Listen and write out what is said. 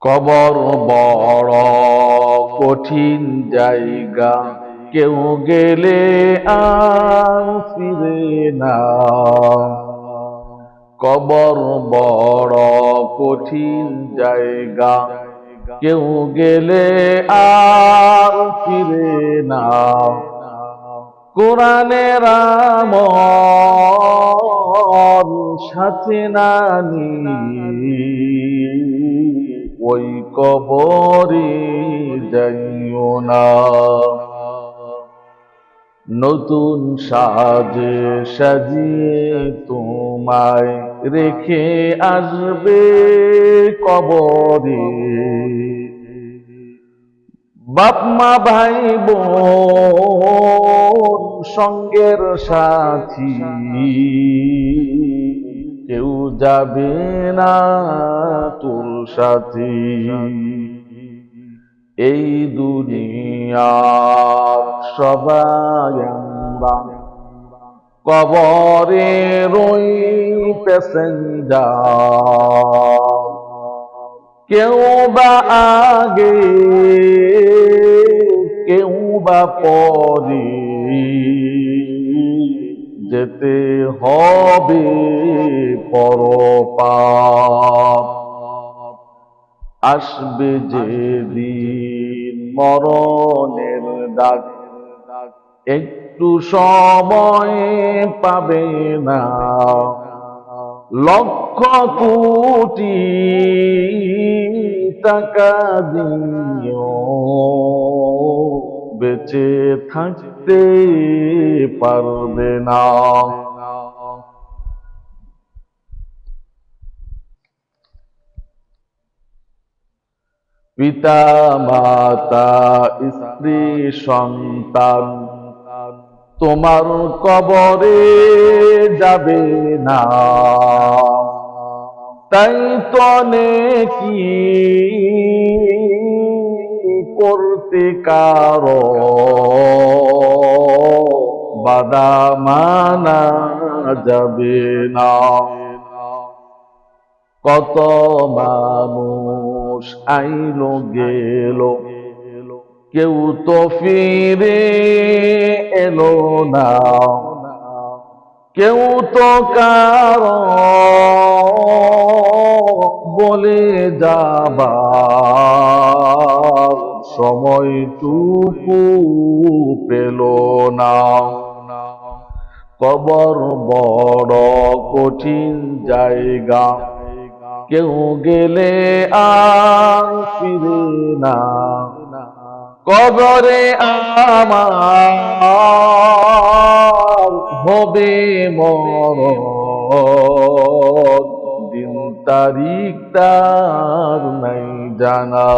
কবর বড় কঠিন জায়গা। কেউ গেলে আর ফিরে না। কবর বড় কঠিন জায়গা। কেউ গেলে আর ফিরে না। কোরআনের রাম সাথে নানি ওই কবরে যাইও না। নতুন সাজে সাজিয়ে তোমায় রেখে আসবে কবরে। বাপ মা ভাই বোন সঙ্গের সাথী। কেউ যাবে না তোর সাথে এই দুনিয়া সবাই কবরে রই প্যাসেঞ্জার। কেউ বা আগে, কেউ বা পরে। যেতে হবে পরপাপ। আসবে যে দিন মরণের ডাক। একটু সময় পাবে না। লক্ষ কোটি টাকা দিও বেঁচে থাকতে পারবে না। পিতা, মাতা, স্ত্রী, সন্তান, তোমার কবরে যাবে না। তাই তো কি করতে কারও বাদা মানা যাবে না। কত মানুষ গেল। কেউ তো ফিরে এলো না। কেউ তো কার বলে যাবার সময়টুকু পেল না। কবর বড় কঠিন জায়গা। কেউ গেলে আর ফিরে না। কবরে আমার হবে মর দিন তারিখ তার নাই জানা।